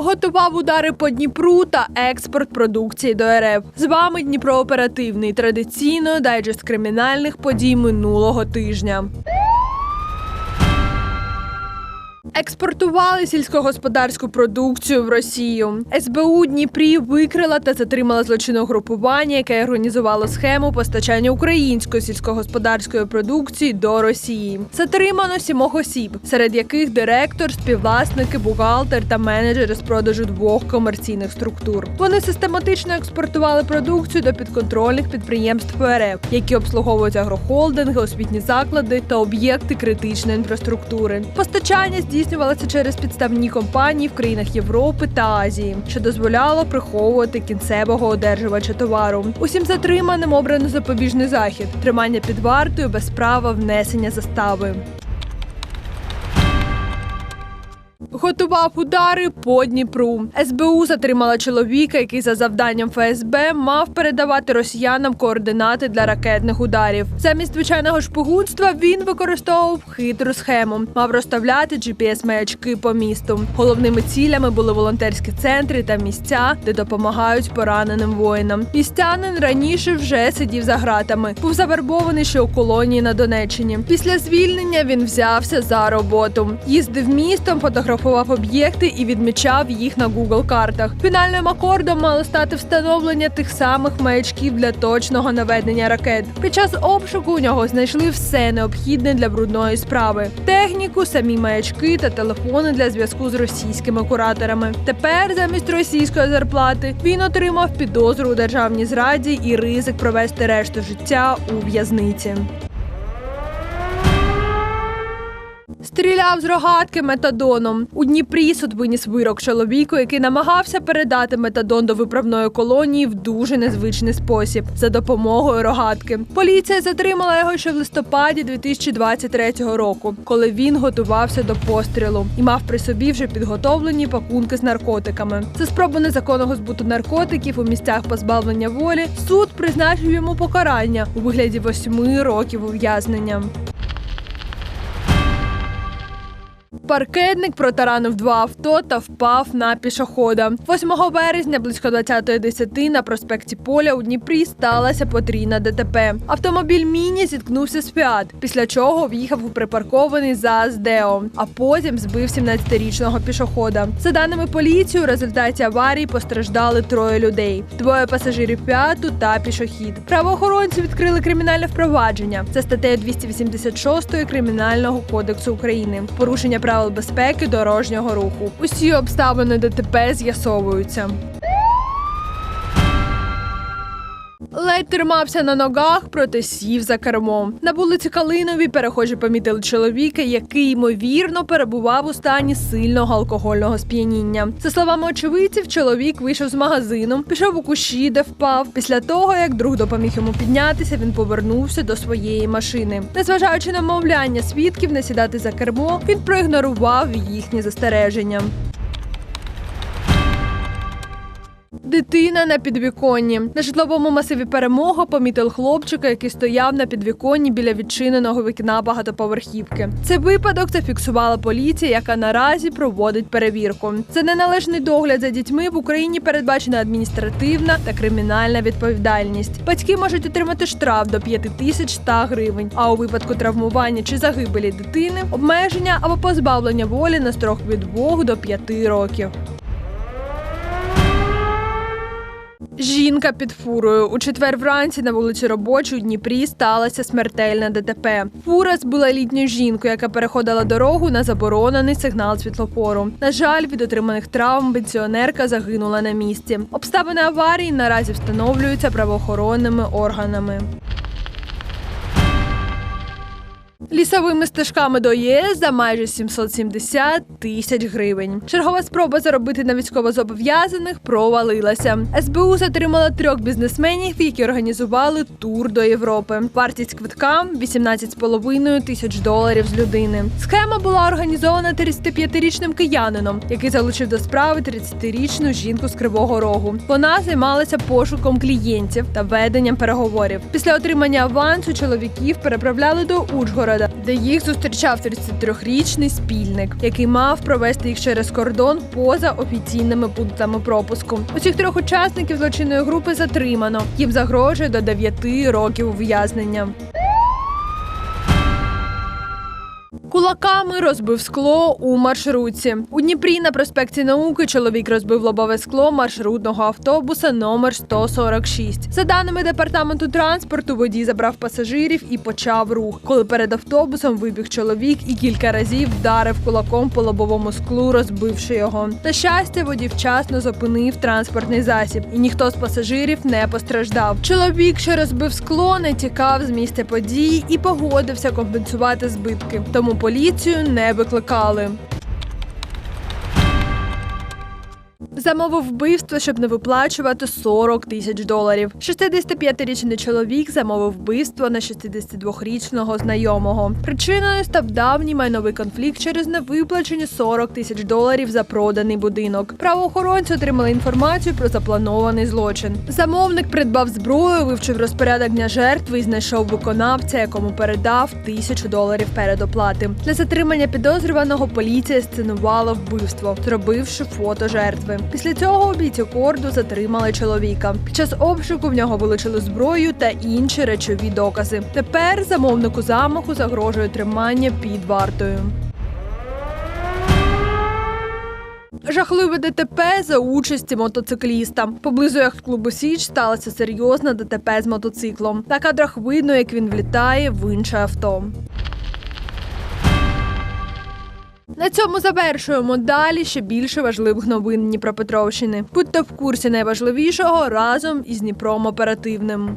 Готував удари по Дніпру та експорт продукції до РФ. З вами Дніпро оперативний традиційно дайджест кримінальних подій минулого тижня. Експортували сільськогосподарську продукцію в Росію. СБУ Дніпрі викрила та затримала злочинне групування, яке організувало схему постачання української сільськогосподарської продукції до Росії. Затримано сімох осіб, серед яких директор, співвласники, бухгалтер та менеджери з продажу двох комерційних структур. Вони систематично експортували продукцію до підконтрольних підприємств РФ, які обслуговують агрохолдинги, освітні заклади та об'єкти критичної інфраструктури. Постачання здійснювалося через підставні компанії в країнах Європи та Азії, що дозволяло приховувати кінцевого одержувача товару. Усім затриманим обрано запобіжний захід, тримання під вартою без права внесення застави. Готував удари по Дніпру. СБУ затримала чоловіка, який за завданням ФСБ мав передавати росіянам координати для ракетних ударів. Замість звичайного шпигунства він використовував хитру схему, мав розставляти GPS-маячки по місту. Головними цілями були волонтерські центри та місця, де допомагають пораненим воїнам. Містянин раніше вже сидів за гратами. Був завербований ще у колонії на Донеччині. Після звільнення він взявся за роботу. Їздив містом, фотографував об'єкти і відмічав їх на Google картах. Фінальним акордом мало стати встановлення тих самих маячків для точного наведення ракет. Під час обшуку у нього знайшли все необхідне для брудної справи: техніку, самі маячки та телефони для зв'язку з російськими кураторами. Тепер замість російської зарплати він отримав підозру у державній зраді і ризик провести решту життя у в'язниці. Стріляв з рогатки метадоном. У Дніпрі суд виніс вирок чоловіку, який намагався передати метадон до виправної колонії в дуже незвичний спосіб за допомогою рогатки. Поліція затримала його ще в листопаді 2023 року, коли він готувався до пострілу і мав при собі вже підготовлені пакунки з наркотиками. За спробу незаконного збуту наркотиків у місцях позбавлення волі суд призначив йому покарання у вигляді восьми років ув'язнення. Паркетник протаранив два авто та впав на пішохода. 8 березня близько 20.10 на проспекті Поля у Дніпрі сталася потрійна ДТП. Автомобіль Міні зіткнувся з Фіат, після чого в'їхав у припаркований ЗАЗ Део, а потім збив 17-річного пішохода. За даними поліції, у результаті аварії постраждали троє людей: двоє пасажирів Фіату та пішохід. Правоохоронці відкрили кримінальне впровадження. Це статтею 286 Кримінального кодексу України. Порушення правил безпеки дорожнього руху. Усі обставини ДТП з'ясовуються. Ледь тримався на ногах, проте сів за кермо. На вулиці Калинові перехожі помітили чоловіка, який ймовірно перебував у стані сильного алкогольного сп'яніння. За словами очевидців, чоловік вийшов з магазину, пішов у кущі, де впав. Після того, як друг допоміг йому піднятися, він повернувся до своєї машини. Незважаючи на мовляння свідків не сідати за кермо, він проігнорував їхні застереження. Дитина на підвіконні на житловому масиві перемога помітив хлопчика, який стояв на підвіконні біля відчиненого вікна багатоповерхівки. Цей випадок зафіксувала поліція, яка наразі проводить перевірку. За неналежний догляд за дітьми в Україні передбачена адміністративна та кримінальна відповідальність. Батьки можуть отримати штраф до 5100 гривень. А у випадку травмування чи загибелі дитини обмеження або позбавлення волі на строк від 2 до 5 років. Жінка під фурою у четвер вранці на вулиці Робочій у Дніпрі сталася смертельна ДТП. Фура збила літню жінку, яка переходила дорогу на заборонений сигнал світлофору. На жаль, від отриманих травм пенсіонерка загинула на місці. Обставини аварії наразі встановлюються правоохоронними органами. Лісовими стежками до ЄС за майже 770 тисяч гривень. Чергова спроба заробити на військовозобов'язаних провалилася. СБУ затримала трьох бізнесменів, які організували тур до Європи. Вартість квитка 18,5 тисяч доларів з людини. Схема була організована 35-річним киянином, який залучив до справи 30-річну жінку з Кривого Рогу. Вона займалася пошуком клієнтів та веденням переговорів. Після отримання авансу чоловіків переправляли до Ужгорода Ужгорода, де їх зустрічав 33-річний спільник, який мав провести їх через кордон поза офіційними пунктами пропуску. Усіх трьох учасників злочинної групи затримано. Їм загрожує до 9 років ув'язнення. Кулаками розбив скло у маршрутці. У Дніпрі на проспекті науки чоловік розбив лобове скло маршрутного автобуса номер 146. За даними департаменту транспорту, водій забрав пасажирів і почав рух. Коли перед автобусом вибіг чоловік і кілька разів вдарив кулаком по лобовому склу, розбивши його. На щастя, водій вчасно зупинив транспортний засіб, і ніхто з пасажирів не постраждав. Чоловік, що розбив скло, не тікав з місця події і погодився компенсувати збитки. Тому поліцію не викликали. Замовив вбивство, щоб не виплачувати 40 тисяч доларів. 65-річний чоловік замовив вбивство на 62-річного знайомого. Причиною став давній майновий конфлікт через невиплачені 40 тисяч доларів за проданий будинок. Правоохоронці отримали інформацію про запланований злочин. Замовник придбав зброю, вивчив розпорядок дня жертви і знайшов виконавця, якому передав тисячу доларів передоплати. Для затримання підозрюваного поліція сценувала вбивство, зробивши фото жертви. Після цього бійці корду затримали чоловіка. Під час обшуку в нього вилучили зброю та інші речові докази. Тепер замовнику замаху загрожує тримання під вартою. Жахливе ДТП за участі мотоцикліста. Поблизу яхт-клубу Січ сталося серйозне ДТП з мотоциклом. На кадрах видно, як він влітає в інше авто. На цьому завершуємо далі ще більше важливих новин Дніпропетровщини. Будьте в курсі найважливішого разом із Дніпром оперативним.